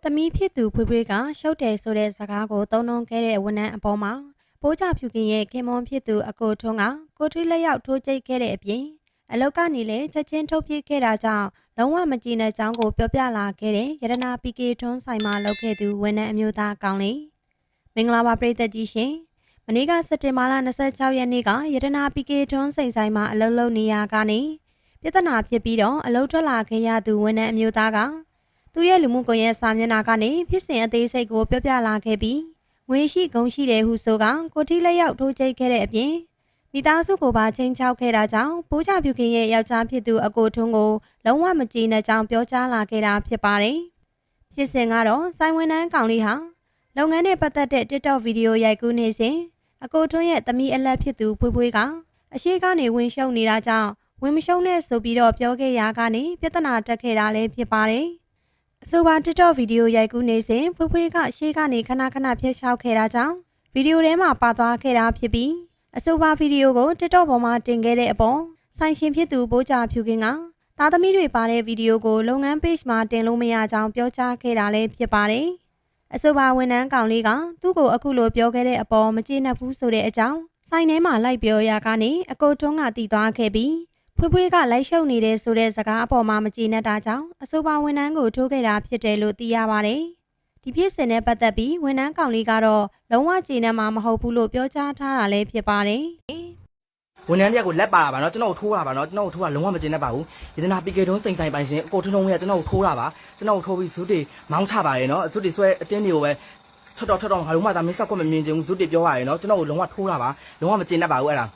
။သမီးဖြစ်သူဖွေးဖွေးကရှုပ်တယ်ဆိုတဲ့စကားကိုသုံးနှုန်းခဲ့တဲ့ဝန်ထမ်းအပေါ်မှာပိုးကြဖြူကင်ရဲ့ခင်မွန်ဖြစ်သူအကိုထွန်းကကိုထွေးလက်ရောက်ထိုးကျိတ်ခဲ့တဲ့အပြင်အလောက်ကနေလည်းချက်ချင်းထုတ်ပြစ်ခဲ့တာကြောင့်လုံးဝမကြည်တဲ့ကြောင်းကိုပြောပြလာခဲ့တဲ့ရတနာပီကေထွန်းဆိုင်မှာလုပ်ခဲ့သူဝန်ထမ်းအမျိုးသားကောင်းလေးမင်္ဂလာပါပရိသတ်ကြီးရှင်မနေ့ကစက်တင်ဘာလ26ရက်နေ့ကရတနာပီကေထွန်းစိန်ဆိုင်မှာအလုပ်လုပ်နေရကနေပြဿနာဖြစ်ပြီးတော့အလုပ်ထွက်လာခဲ့ရသူဝန်ထမ်းအမျိုးသားက သူရဲ့လူမှုကွန်ရက်စာမျက်နှာကနေဖြစ်စဉ်အသေးစိတ်ကိုပြောပြလာခဲ့ပြီးငွေရှိဂုံရှိတယ်ဟုဆိုကကိုတီလက်ရောက်ထိုးကျိတ်ခဲ့တဲ့အပြင်မိသားစုကိုပါချင်းချောက်ခဲ့တာကြောင့်ပိုးချပြူခင်ရဲ့ယောက်ျားဖြစ်သူအကိုထွန်းကိုလုံးဝမကြည်နဲ့ကြောင်းပြောကြားလာခဲ့တာဖြစ်ပါတယ်။ဖြစ်စဉ်ကတော့စိုင်းဝန်တန်းကောင်လေးဟာလုပ်ငန်းနဲ့ပတ်သက်တဲ့ TikTok ဗီဒီယိုရိုက်ကူးနေစဉ်အကိုထွန်းရဲ့သမီးအလက်ဖြစ်သူဖွေးဖွေးကအရှိကနေဝင်ရှုံနေတာကြောင့်ဝင်မရှုံနဲ့ဆိုပြီးတော့ပြောခဲ့ရာကနေပြဿနာတက်ခဲ့တာလည်းဖြစ်ပါတယ်။ အဆိုပါ TikTok ဗီဒီယိုရိုက်ကူးနေစဉ်ဖွေးဖွေးကရှေ့ကနေခဏခဏဖျက်လျှောက်ခဲ့တာကြောင့်ဗီဒီယိုထဲမှာပါသွားခဲ့တာဖြစ်ပြီးအဆိုပါဗီဒီယိုကို TikTok ပေါ်မှာတင်ခဲ့တဲ့အပေါ်ဆိုင်ရှင်ဖြစ်သူဘိုးကြဖြူကင်းကသားသမီးတွေပါတဲ့ဗီဒီယိုကိုလုပ်ငန်း page မှာတင်လို့မရကြောင်းပြောကြားခဲ့တာလည်းဖြစ်ပါတယ်။အဆိုပါဝန်ထမ်းကောင်လေးကသူ့ကိုအခုလိုပြောခဲ့တဲ့အပေါ်မကျေနပ်ဘူးဆိုတဲ့အကြောင်းဆိုင်ထဲမှာလိုက်ပြောရာကနေအကိုထွန်းကတည်သွားခဲ့ပြီး ဖွေးဖွေးကလိုက်ရှုပ်နေတဲ့ဆိုတဲ့စကားအပေါ်မှာမကျေနပ်တာကြောင့်အဆိုပါဝန်ထမ်းကိုထိုးခဲ့တာဖြစ်တယ်လို့သိရပါတယ်။ဒီဖြစ်စဉ်နဲ့ပတ်သက်ပြီးဝန်ထမ်းကောင်လေးကတော့လုံးဝကျေနပ်မှာမဟုတ်ဘူးလို့ပြောကြားထားတာလည်းဖြစ်ပါတယ်။ဝန်ထမ်းတယောက်ကိုလက်ပါတာပါနော်ကျွန်တော်ကိုထိုးတာပါနော်ကျွန်တော်ကိုထိုးတာလုံးဝမကျင်တတ်ပါဘူးယတနာပီကေတုံးစိန်ဆိုင်ပိုင်ရှင်အကိုထွန်းထုံးကကျွန်တော်ကိုထိုးတာပါကျွန်တော်ကိုထိုးပြီးဇုတေမောင်းချပါရယ်နော်ဇုတေဆွဲအတင်းတွေကိုပဲထွက်တော့ထွက်တော့ငါလုံးဝသာမင်းဆက်ကွက်မမြင်ချင်ဘူးဇုတေပြောပါရယ်နော်ကျွန်တော်ကိုလုံးဝထိုးတာပါလုံးဝမကျင်တတ်ပါဘူးအဲ့ဒါ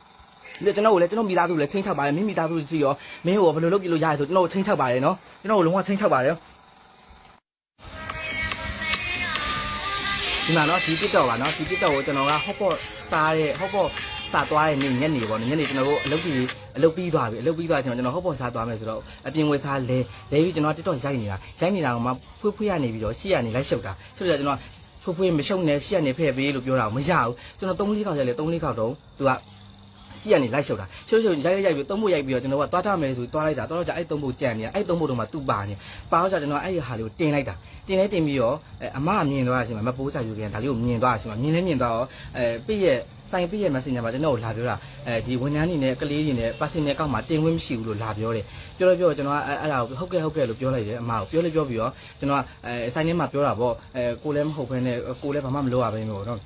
ပြီးတော့ကျွန်တော်ကိုလည်းကျွန်တော်မိသားစုလည်းချင်းချောက်ပါတယ်မိမိသားစုကြည့်ရောမင်းကိုဘယ်လိုလုပ်ကြည့်လို့ရရဲဆိုကျွန်တော်ကိုချင်းချောက်ပါတယ်နော်ကျွန်တော်ကိုလုံးဝချင်းချောက်ပါတယ်ဒီမှာနော်ဒီ TikTok ပါနော်ဒီ TikTok ကိုကျွန်တော်က hotpot စားတဲ့ hotpot စားသွားတဲ့နေ့ညနေပေါ့နော်ညနေကျွန်တော်တို့အလုပ်ကြီးအလုပ်ပြီးသွားပြီအလုပ်ပြီးသွားကျွန်တော်ကျွန်တော် hotpot စားသွားမယ်ဆိုတော့အပြင်ဝယ်စားလဲလဲပြီးကျွန်တော် TikTok ရိုက်နေတာရိုက်နေတာကမှဖွေးဖွေးရနေပြီးတော့ရှေ့ကနေလိုက်ရှုပ်တာရှုပ်တာကျွန်တော်ဖွေးဖွေးမရှုပ်နဲ့ရှေ့ကနေဖဲ့ပေးလို့ပြောတာမရဘူးကျွန်တော်3-4ခေါက်ရိုက်လဲ3-4ခေါက်တော့သူက ရှိရနေလိုက်ရှုပ်တာရှုပ်ရှုပ်ရိုက်ရိုက်ပြီးသုံးဖို့ရိုက်ပြီးတော့ကျွန်တော်ကတွားကြမယ်ဆိုတွားလိုက်တာတွားတော့ကြအဲ့သုံးဖို့ကြံနေတာအဲ့သုံးဖို့တော့မှသူ့ပါနေပါတော့ကြကျွန်တော်အဲ့ဒီဟာလေးကိုတင်လိုက်တာတင်လိုက်တင်ပြီးတော့အမမြင်သွားတဲ့အချိန်မှာမပိုးချယူခင်ဒါလေးကိုမြင်သွားတဲ့အချိန်မှာမြင်လဲမြင်သွားတော့အဲပြည့်ရဲ့ဆိုင်ပြည့်ရဲ့ messenger မှာကျွန်တော်ကိုလာပြောတာအဲဒီဝန်ထမ်းနေနဲ့ကလေးတွေနဲ့ personal အကောင့်မှာတင်ဝင်မရှိဘူးလို့လာပြောတယ်ပြောလို့ပြောတော့ကျွန်တော်ကအဲ့ဒါကိုဟုတ်ကဲ့ဟုတ်ကဲ့လို့ပြောလိုက်တယ်အမကိုပြောလို့ပြောပြီးတော့ကျွန်တော်ကအဲဆိုင်ထဲမှာပြောတာပေါ့အဲကိုလည်းမဟုတ်ဘဲနဲ့ကိုလည်းဘာမှမလုပ်ရဘဲနဲ့ပေါ့နော်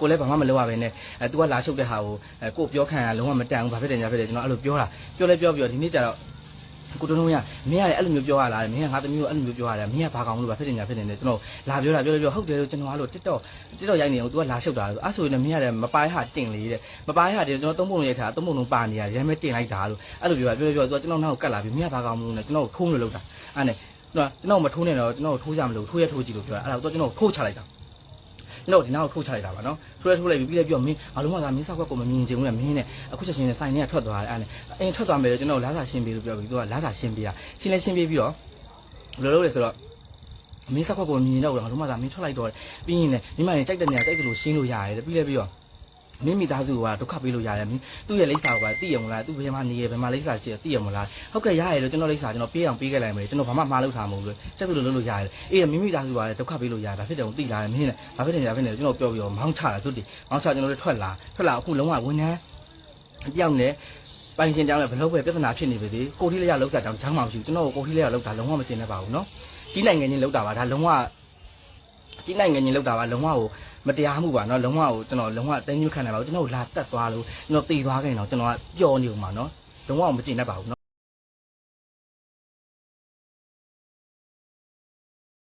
ကိုလည်းဘာမှမလုပ်ရဘဲနဲ့အဲ तू ကလာရှုပ်တဲ့ဟာကိုအဲကိုပြောခံရလုံးဝမတန်ဘူးဘာဖြစ်တယ်ညာဖြစ်တယ်ကျွန်တော်အဲ့လိုပြောတာပြောလဲပြောပြီးတော့ဒီနေ့ကျတော့ကိုတုံးတုံးရမင်းကလည်းအဲ့လိုမျိုးပြောရလားမင်းကငါသမီးကိုအဲ့လိုမျိုးပြောရတယ်မင်းကဘာကောင်လို့ဘာဖြစ်တယ်ညာဖြစ်တယ်နဲ့ကျွန်တော်လာပြောတာပြောလဲပြောဟုတ်တယ်လို့ကျွန်တော်အဲ့လို TikTok TikTok ရိုက်နေအောင် तू ကလာရှုပ်တာအဲ့ဆိုရင်မင်းကလည်းမပိုင်းဟာတင်လေတဲ့မပိုင်းဟာတင်ကျွန်တော်သုံးပုံရိုက်ထားသုံးပုံလုံးပါနေရရမ်းမဲတင်လိုက်တာလို့အဲ့လိုပြောတာပြောလဲပြော तू ကကျွန်တော်နောက်ကိုကတ်လာပြီးမင်းကဘာကောင်မလို့နဲ့ကျွန်တော်ကိုထိုးလို့လောက်တာအဲ့နဲ့ကျွန်တော်မထိုးနဲ့တော့ကျွန်တော်ကိုထိုးကြမလို့ထိုးရထိုးကြည့်လို့ပြောတာအဲ့ဒါကိုကျွန်တော်ထိုးချလိုက်တာ ကျွန်တော်ဒီနောက်ထိုးချလိုက်တာပါနော်ထိုးလဲထိုးလိုက်ပြီးပြီးလဲပြောမင်းဘာလို့မှသာမင်းစောက်ကကိုမမြင်ချင်ဘူးလေမင်းနဲ့အခုချက်ချင်းနဲ့စိုင်နဲ့ထွက်သွားတယ်အဲ့နဲ့အင်းထွက်သွားမယ်ကျွန်တော်လာစာရှင်းပေးလို့ပြောပြီးသူကလာစာရှင်းပေးတာရှင်းလဲရှင်းပေးပြီးတော့ဘယ်လိုလုပ်လဲဆိုတော့မင်းစောက်ကကိုမြင်တော့ဘာလို့မှသာမင်းထွက်လိုက်တော့ပြီးရင်လည်းမိမနဲ့ကြိုက်တဲ့နေရာကြိုက်တယ်လို့ရှင်းလို့ရတယ်ပြီးလဲပြီးတော့ မင်းမိသားစုကဒုက္ခပေးလို့ရတယ်မင်းသူ့ရဲ့လိပ်စာကသိရမလားသူ့ဘယ်မှာနေရဘယ်မှာလိပ်စာရှိရသိရမလားဟုတ်ကဲ့ရရတယ်လို့ကျွန်တော်လိပ်စာကျွန်တော်ပေးအောင်ပေးခဲ့လိုက်မယ်ကျွန်တော်ဘာမှမှားလို့ထားမဟုတ်ဘူးစက်သူလို့လုပ်လို့ရတယ်အေးမိမိသားစုကလည်းဒုက္ခပေးလို့ရတယ်ဘာဖြစ်တယ်ကိုသိလာတယ်မင်းနဲ့ဘာဖြစ်တယ်ညာဖြစ်တယ်ကျွန်တော်ပြောပြီးတော့မောင်းချတာသူတည်မောင်းချကျွန်တော်တို့ထွက်လာထွက်လာအခုလုံးဝဝန်ထမ်းတယောက်နဲ့ပိုင်ရှင်တောင်းလည်းဘလို့ပဲပြဿနာဖြစ်နေပြီလေကိုထီးလေးရလောက်စားတောင်းချမ်းမှမရှိဘူးကျွန်တော်ကိုကိုထီးလေးရလောက်တာလုံးဝမတင်တတ်ပါဘူးเนาะကြီးနိုင်ငံချင်းလောက်တာပါဒါလုံးဝ ကြီးနိုင်ငံချင်းလောက်တာပါလုံးဝကိုမတရားမှုပါเนาะလုံးဝကိုကျွန်တော်လုံးဝတင်းညှိခံနိုင်ပါဘူးကျွန်တော်လာတက်သွားလို့ကျွန်တော်တည်သွားခဲ့ရင်တော့ကျွန်တော်ကပျော်နေဦးမှာเนาะလုံးဝမကျင်တတ်ပါဘူးเนาะ